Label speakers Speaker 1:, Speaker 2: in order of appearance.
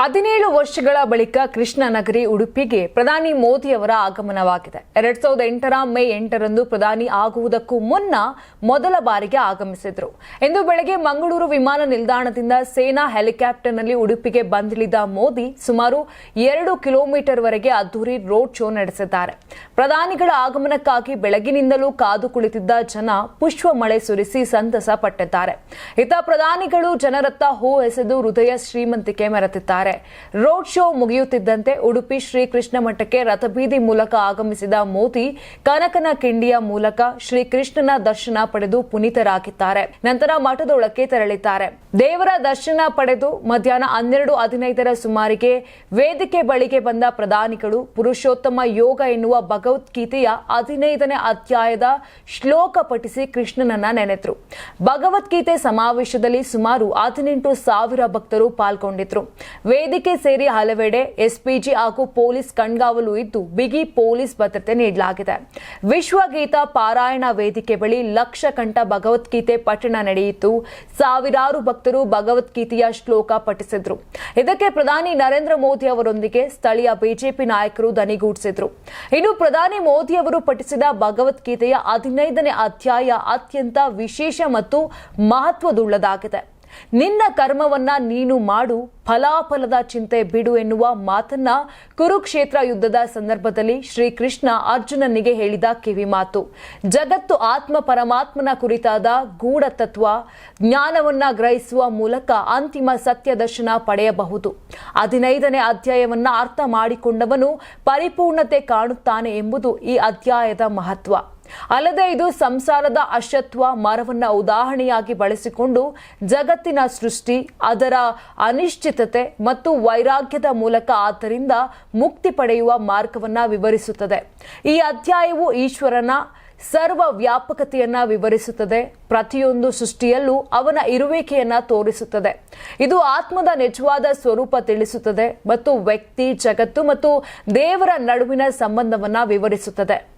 Speaker 1: ಹದಿನೇಳು ವರ್ಷಗಳ ಬಳಿಕ ಕೃಷ್ಣನಗರಿ ಉಡುಪಿಗೆ ಪ್ರಧಾನಿ ಮೋದಿಯವರ ಆಗಮನವಾಗಿದೆ. ಎರಡ್ ಸಾವಿರದ ಎಂಟರ ಮೇ ಎಂಟರಂದು ಪ್ರಧಾನಿ ಆಗುವುದಕ್ಕೂ ಮುನ್ನ ಮೊದಲ ಬಾರಿಗೆ ಆಗಮಿಸಿದ್ರು. ಇಂದು ಬೆಳಗ್ಗೆ ಮಂಗಳೂರು ವಿಮಾನ ನಿಲ್ದಾಣದಿಂದ ಸೇನಾ ಹೆಲಿಕಾಪ್ಟರ್ನಲ್ಲಿ ಉಡುಪಿಗೆ ಬಂದಿಳಿದ ಮೋದಿ ಸುಮಾರು ಎರಡು ಕಿಲೋಮೀಟರ್ ವರೆಗೆ ಅದ್ದೂರಿ ರೋಡ್ ಶೋ ನಡೆಸಿದ್ದಾರೆ. ಪ್ರಧಾನಿಗಳ ಆಗಮನಕ್ಕಾಗಿ ಬೆಳಗಿನಿಂದಲೂ ಕಾದು ಕುಳಿತಿದ್ದ ಜನ ಪುಷ್ಪ ಮಳೆ ಸುರಿಸಿ ಸಂತಸ ಪಟ್ಟಿದ್ದಾರೆ ಇತ ಪ್ರಧಾನಿಗಳು ಜನರತ್ತ ಹೂ ಎಸೆದು ಹೃದಯ ಶ್ರೀಮಂತಿಕೆ ಮೆರೆತಿದ್ದಾರೆ. ರೋಡ್ ಶೋ ಮುಗಿಯುತ್ತಿದ್ದಂತೆ ಉಡುಪಿ ಶ್ರೀಕೃಷ್ಣ ಮಠಕ್ಕೆ ರಥಬೀದಿ ಮೂಲಕ ಆಗಮಿಸಿದ ಮೋದಿ ಕನಕನ ಕಿಂಡಿಯ ಮೂಲಕ ಶ್ರೀಕೃಷ್ಣನ ದರ್ಶನ ಪಡೆದು ಪುನೀತರಾಗಿದ್ದಾರೆ. ನಂತರ ಮಠದೊಳಕ್ಕೆ ತೆರಳಿದ್ದಾರೆ. ದೇವರ ದರ್ಶನ ಪಡೆದು ಮಧ್ಯಾಹ್ನ ಹನ್ನೆರಡು ಹದಿನೈದರ ಸುಮಾರಿಗೆ ವೇದಿಕೆ ಬಳಿಗೆ ಬಂದ ಪ್ರಧಾನಿಗಳು ಪುರುಷೋತ್ತಮ ಯೋಗ ಎನ್ನುವ ಭಗವದ್ಗೀತೆಯ ಹದಿನೈದನೇ ಅಧ್ಯಾಯದ ಶ್ಲೋಕ ಪಠಿಸಿ ಕೃಷ್ಣನನ್ನ ನೆನೆದ್ರು. ಭಗವದ್ಗೀತೆ ಸಮಾವೇಶದಲ್ಲಿ ಸುಮಾರು ಹದಿನೆಂಟು ಸಾವಿರ ಭಕ್ತರು ಪಾಲ್ಗೊಂಡಿದ್ರು. ವೇದಿಕೆ ಸೇರಿ ಹಲವೆಡೆ ಎಸ್ಪಿಜಿ ಹಾಗೂ ಪೊಲೀಸ್ ಕಣ್ಗಾವಲು ಇದ್ದು ಬಿಗಿ ಪೊಲೀಸ್ ಭದ್ರತೆ ನೀಡಲಾಗಿದೆ. ವಿಶ್ವಗೀತ ಪಾರಾಯಣ ವೇದಿಕೆ ಬಳಿ ಲಕ್ಷ ಕಂಠ ಭಗವದ್ಗೀತೆ ಪಠಣ ನಡೆಯಿತು. ಸಾವಿರಾರು ಭಕ್ತರು ಭಗವದ್ಗೀತೆಯ ಶ್ಲೋಕ ಪಠಿಸಿದ್ರು. ಇದಕ್ಕೆ ಪ್ರಧಾನಿ ನರೇಂದ್ರ ಮೋದಿ ಅವರೊಂದಿಗೆ ಸ್ಥಳೀಯ ಬಿಜೆಪಿ ನಾಯಕರು ದನಿಗೂಡಿಸಿದ್ರು. ಇನ್ನು ಪ್ರಧಾನಿ ಮೋದಿ ಅವರು ಪಠಿಸಿದ ಭಗವದ್ಗೀತೆಯ ಹದಿನೈದನೇ ಅಧ್ಯಾಯ ಅತ್ಯಂತ ವಿಶೇಷ ಮತ್ತು ಮಹತ್ವದುಳ್ಳದಾಗಿದೆ. ನಿನ್ನ ಕರ್ಮವನ್ನ ನೀನು ಮಾಡು, ಫಲಾಫಲದ ಚಿಂತೆ ಬಿಡು ಎನ್ನುವ ಮಾತನ್ನ ಕುರುಕ್ಷೇತ್ರ ಯುದ್ಧದ ಸಂದರ್ಭದಲ್ಲಿ ಶ್ರೀಕೃಷ್ಣ ಅರ್ಜುನನಿಗೆ ಹೇಳಿದ ಕಿವಿಮಾತು ಜಗತ್ತು ಆತ್ಮ ಪರಮಾತ್ಮನ ಕುರಿತಾದ ಗೂಢತತ್ವ ಜ್ಞಾನವನ್ನ ಗ್ರಹಿಸುವ ಮೂಲಕ ಅಂತಿಮ ಸತ್ಯ ದರ್ಶನ ಪಡೆಯಬಹುದು. ಹದಿನೈದನೇ ಅಧ್ಯಾಯವನ್ನ ಅರ್ಥ ಮಾಡಿಕೊಂಡವನು ಪರಿಪೂರ್ಣತೆ ಕಾಣುತ್ತಾನೆ ಎಂಬುದು ಈ ಅಧ್ಯಾಯದ ಮಹತ್ವ. ಅಲ್ಲದೆ ಇದು ಸಂಸಾರದ ಅಶತ್ವ, ಮರವನ್ನ ಉದಾಹರಣೆಯಾಗಿ ಬಳಸಿಕೊಂಡು ಜಗತ್ತಿನ ಸೃಷ್ಟಿ, ಅದರ ಅನಿಶ್ಚಿತತೆ ಮತ್ತು ವೈರಾಗ್ಯದ ಮೂಲಕ ಆದ್ದರಿಂದ ಮುಕ್ತಿ ಪಡೆಯುವ ಮಾರ್ಗವನ್ನ ವಿವರಿಸುತ್ತದೆ. ಈ ಅಧ್ಯಾಯವು ಈಶ್ವರನ ಸರ್ವ ವ್ಯಾಪಕತೆಯನ್ನ ವಿವರಿಸುತ್ತದೆ. ಪ್ರತಿಯೊಂದು ಸೃಷ್ಟಿಯಲ್ಲೂ ಅವನ ಇರುವಿಕೆಯನ್ನ ತೋರಿಸುತ್ತದೆ. ಇದು ಆತ್ಮದ ನಿಜವಾದ ಸ್ವರೂಪ ತಿಳಿಸುತ್ತದೆ ಮತ್ತು ವ್ಯಕ್ತಿ, ಜಗತ್ತು ಮತ್ತು ದೇವರ ನಡುವಿನ ಸಂಬಂಧವನ್ನ ವಿವರಿಸುತ್ತದೆ.